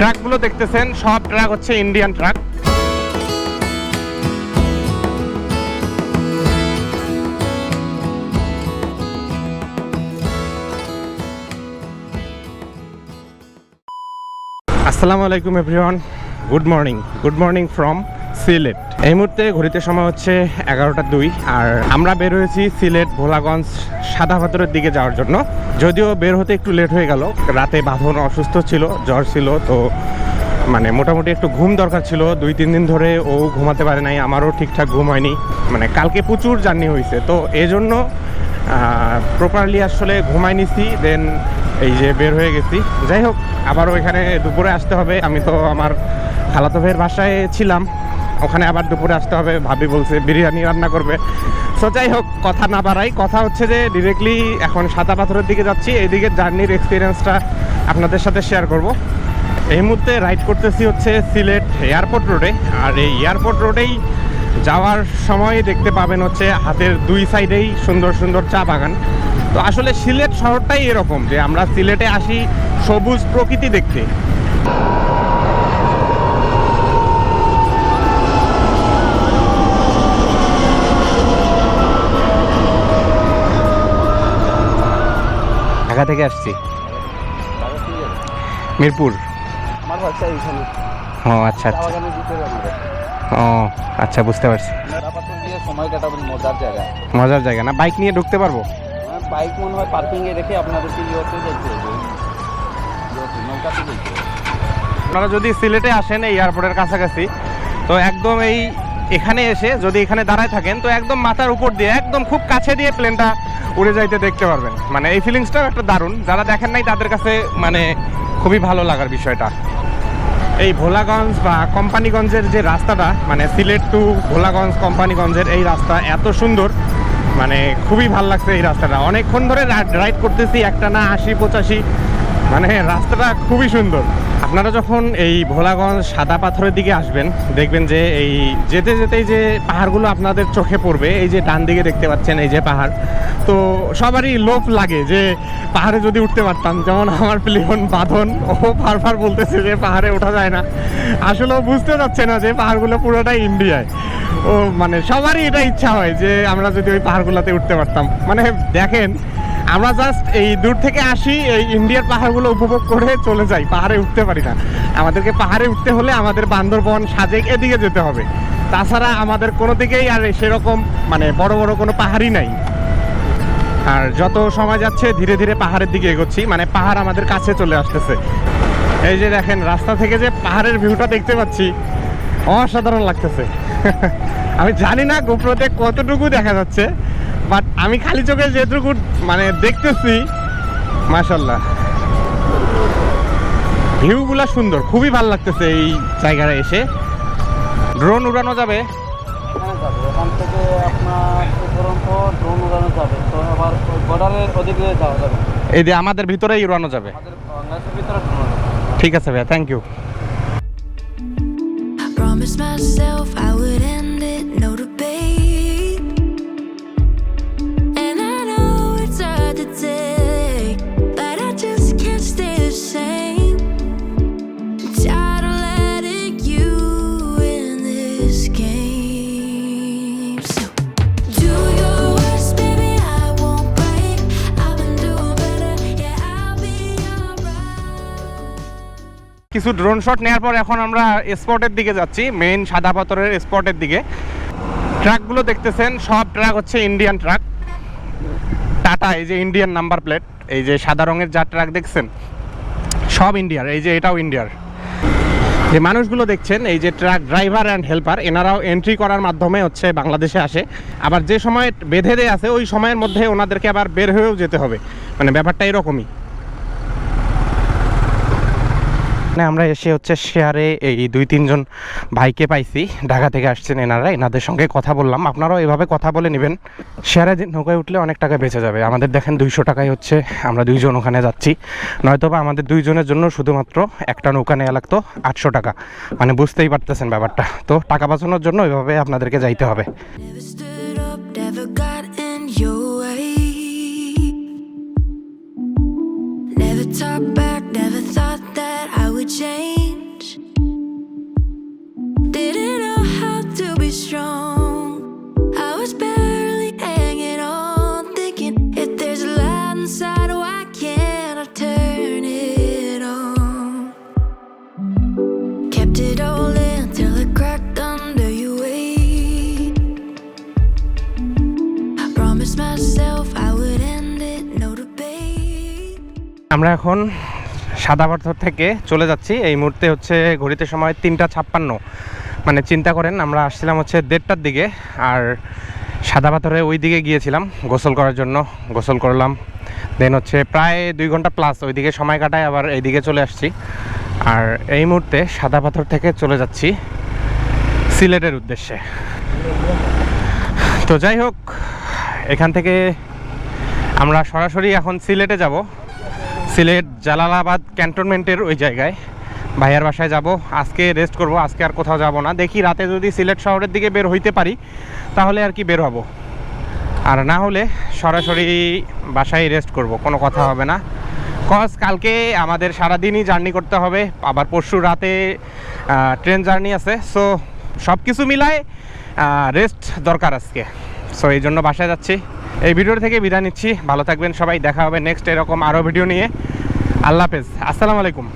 ট্রাকগুলো দেখতেছেন, সব ট্রাক হচ্ছে ইন্ডিয়ান ট্রাক। আসসালামু আলাইকুম everyone good morning good morning from Sylhet. এই মুহূর্তে ঘড়িতে সময় হচ্ছে এগারোটা দুই, আর আমরা বের হয়েছি সিলেট ভোলাগঞ্জ সাদা ভাতরের দিকে যাওয়ার জন্য। যদিও বের হতে একটু লেট হয়ে গেল, রাতে বাঁধন অসুস্থ ছিল, জ্বর ছিল, তো মানে মোটামুটি একটু ঘুম দরকার ছিল। দুই, তিন দিন ধরে ও ঘুমাতে পারে নাই, আমারও ঠিকঠাক ঘুম হয়নি। মানে কালকে প্রচুর জার্নি হয়েছে, তো এই জন্য প্রপারলি আসলে ঘুমাই নিছি দেন এই যে বের হয়ে গেছি। যাই হোক, আবারও এখানে দুপুরে আসতে হবে। আমি তো আমার খালাতো ভাইয়ের বাসায় ছিলাম। ওখানে আবার দুপুরে আসতে হবে, ভাবি বলছে বিরিয়ানি রান্না করবে। সো যাই হোক, কথা না বাড়াই, কথা হচ্ছে যে ডিরেক্টলি এখন সাদা পাথরের দিকে যাচ্ছি, এইদিকে জার্নির এক্সপিরিয়েন্সটা আপনাদের সাথে শেয়ার করব। এই মুহূর্তে রাইড করতেছি হচ্ছে সিলেট এয়ারপোর্ট রোডে আর এই এয়ারপোর্ট রোডেই যাওয়ার সময় দেখতে পাবেন হচ্ছে হাতের দুই সাইডেই সুন্দর সুন্দর চা বাগান। তো আসলে সিলেট শহরটাই এরকম যে আমরা সিলেটে আসি সবুজ প্রকৃতি দেখতে। ঢাকা থেকে আসছি। মিরপুর। ও আচ্ছা আচ্ছা। ও আচ্ছা বুঝতে পারছি। মজার জায়গা। না, বাইক নিয়ে ঢুকতে পারব? বাইক মনে হয় পার্কিং এ রেখে হবে। আপনারা যদি সিলেটে আসেন এই এয়ারপোর্টের কাছাকাছি, তো একদম এই এখানে এসে যদি এখানে দাঁড়ায় থাকেন, তো একদম মাথার উপর দিয়ে, একদম খুব কাছে দিয়ে প্লেনটা উড়ে যাইতে দেখতে পারবেন। মানে এই ফিলিংসটাও একটা দারুণ। যারা দেখেন নাই, তাদের কাছে মানে খুবই ভালো লাগার বিষয়টা। এই ভোলাগঞ্জ বা কোম্পানিগঞ্জের যে রাস্তাটা মানে সিলেট টু ভোলাগঞ্জ কোম্পানিগঞ্জের এই রাস্তা এত সুন্দর মানে খুবই ভালো লাগছে এই রাস্তাটা। অনেকক্ষণ ধরে রাইড করতেছি, একটা না আশি, পঁচাশি মানে রাস্তাটা খুবই সুন্দর। আপনারা যখন এই ভোলাগঞ্জ সাদা পাথরের দিকে আসবেন, দেখবেন যে এই যেতে যেতেই যে পাহাড়গুলো আপনাদের চোখে পড়বে, এই যে ডান দিকে দেখতে পাচ্ছেন এই যে পাহাড়, তো সবারই লোভ লাগে যে পাহাড়ে যদি উঠতে পারতাম। যেমন আমার প্লেয়ন বাঁধন, ও বারবার বলতেছে যে পাহাড়ে ওঠা যায় না। আসলে বুঝতে পারছে না যে পাহাড়গুলো পুরোটাই ইন্ডিয়ায়। ও মানে সবারই এটা ইচ্ছা হয় যে আমরা যদি ওই পাহাড়গুলোতে উঠতে পারতাম। মানে দেখেন আমরা জাস্ট এই দূর থেকে আসি, এই ইন্ডিয়ার পাহাড়গুলো উপভোগ করে চলে যাই। পাহাড়ে উঠতে পারি না। আমাদেরকে পাহাড়ে উঠতে হলে আমাদের বান্দরবন সাজেক এদিকে যেতে হবে। তাছাড়া আমাদের কোনো দিকেই আর সেরকম মানে বড় বড় কোনো পাহাড়ই নাই। আর যত সময় যাচ্ছে, ধীরে ধীরে পাহাড়ের দিকে এগোচ্ছি। মানে পাহাড় আমাদের কাছে চলে আসতেছে। এই যে দেখেন, রাস্তা থেকে যে পাহাড়ের ভিউটা দেখতে পাচ্ছি, অসাধারণ লাগতেছে। আমি জানি না গোপ্রতে কতটুকু দেখা যাচ্ছে। বাট আমি খালি চোখে যেটুকু মানে দেখতেছি মাশাল্লাহ ভিউগুলা সুন্দর খুবই ভালো লাগতেছে এই জায়গায় এসে। ড্রোন উড়ানো যাবে। আপনার ড্রোন উড়ানো যাবে এই যে আমাদের ভিতরেই উড়ানো যাবে। ঠিক আছে ভাইয়া thank you Promised myself I would end it, no কিছু ড্রোন শট নেওয়ার পর এখন আমরা স্পটের দিকে যাচ্ছি মেইন সাদা পাথরের স্পটের দিকে। ট্রাকগুলো দেখতেছেন, সব ট্রাক হচ্ছে ইন্ডিয়ান ট্রাক। টাটা এই যে ইন্ডিয়ান নাম্বার প্লেট এই যে সাদা রঙের যা ট্রাক দেখছেন, সব ইন্ডিয়ার এই যে এটাও ইন্ডিয়ার যে মানুষগুলো দেখছেন, এই যে ট্রাক ড্রাইভার অ্যান্ড হেল্পার এনারাও এন্ট্রি করার মাধ্যমে হচ্ছে বাংলাদেশে আসে। আবার যে সময় বেঁধে দেয় আছে, ওই সময়ের মধ্যে ওনাদেরকে আবার বের হয়েও যেতে হবে। মানে ব্যাপারটা এরকমই। মানে আমরা এসে হচ্ছে শেয়ারে এই দুই তিনজন ভাইকে পাইছি। ঢাকা থেকে আসছেন এনারা এনাদের সঙ্গে কথা বললাম। আপনারাও এভাবে কথা বলে নেবেন। শেয়ারে নৌকায় উঠলে অনেক টাকা বেঁচে যাবে। আমাদের দেখেন দুইশো টাকাই হচ্ছে আমরা দুইজন ওখানে যাচ্ছি। নয়তো বা আমাদের দুইজনের জন্য শুধুমাত্র একটা নৌকা নেওয়া লাগতো আটশো টাকা। মানে বুঝতেই পারতেছেন ব্যাপারটা। তো টাকা বাঁচানোর জন্য এভাবে আপনাদেরকে যাইতে হবে। Never stood up, never that I would change. Didn't know how to be strong. I was barely hanging on, thinking if there's a light inside, why can't I turn it on? Kept it all in till it cracked under your weight. I promised myself I would end it, no debate. আমরা এখন সাদা পাথর থেকে চলে যাচ্ছি। এই মুহূর্তে হচ্ছে ঘড়িতে সময় তিনটা ছাপ্পান্ন। মানে চিন্তা করেন, আমরা আসছিলাম হচ্ছে দেড়টার দিকে আর সাদা পাথরে ওই দিকে গিয়েছিলাম গোসল করার জন্য। গোসল করলাম, দেন হচ্ছে প্রায় দুই ঘণ্টা প্লাস ওইদিকে সময় কাটায় আবার এইদিকে চলে আসছি। আর এই মুহূর্তে সাদা পাথর থেকে চলে যাচ্ছি সিলেটের উদ্দেশ্যে। তো যাই হোক, এখান থেকে আমরা সরাসরি এখন সিলেটে যাব। সিলেট জালালাবাদ ক্যান্টনমেন্টের ওই জায়গায়। ভাইয়ার বাসায় যাব, আজকে রেস্ট করব, আজকে আর কোথাও যাব না। দেখি রাতে যদি সিলেট শহরের দিকে বের হইতে পারি, তাহলে আর কি বের হব। আর না হলে সরাসরি বাসায় রেস্ট করব, কোনো কথা হবে না। কজ কালকে আমাদের সারাদিনই জার্নি করতে হবে, আবার পরশু রাতে ট্রেন জার্নি আছে। সো সব কিছু মিলায় রেস্ট দরকার আজকে। সো এই জন্য বাসায় যাচ্ছি। এই ভিডিও থেকে বিদায় নিচ্ছি। ভালো থাকবেন সবাই। দেখা হবে নেক্সট এরকম আরও ভিডিও নিয়ে। আল্লাহ হাফেজ। আসসালামু আলাইকুম।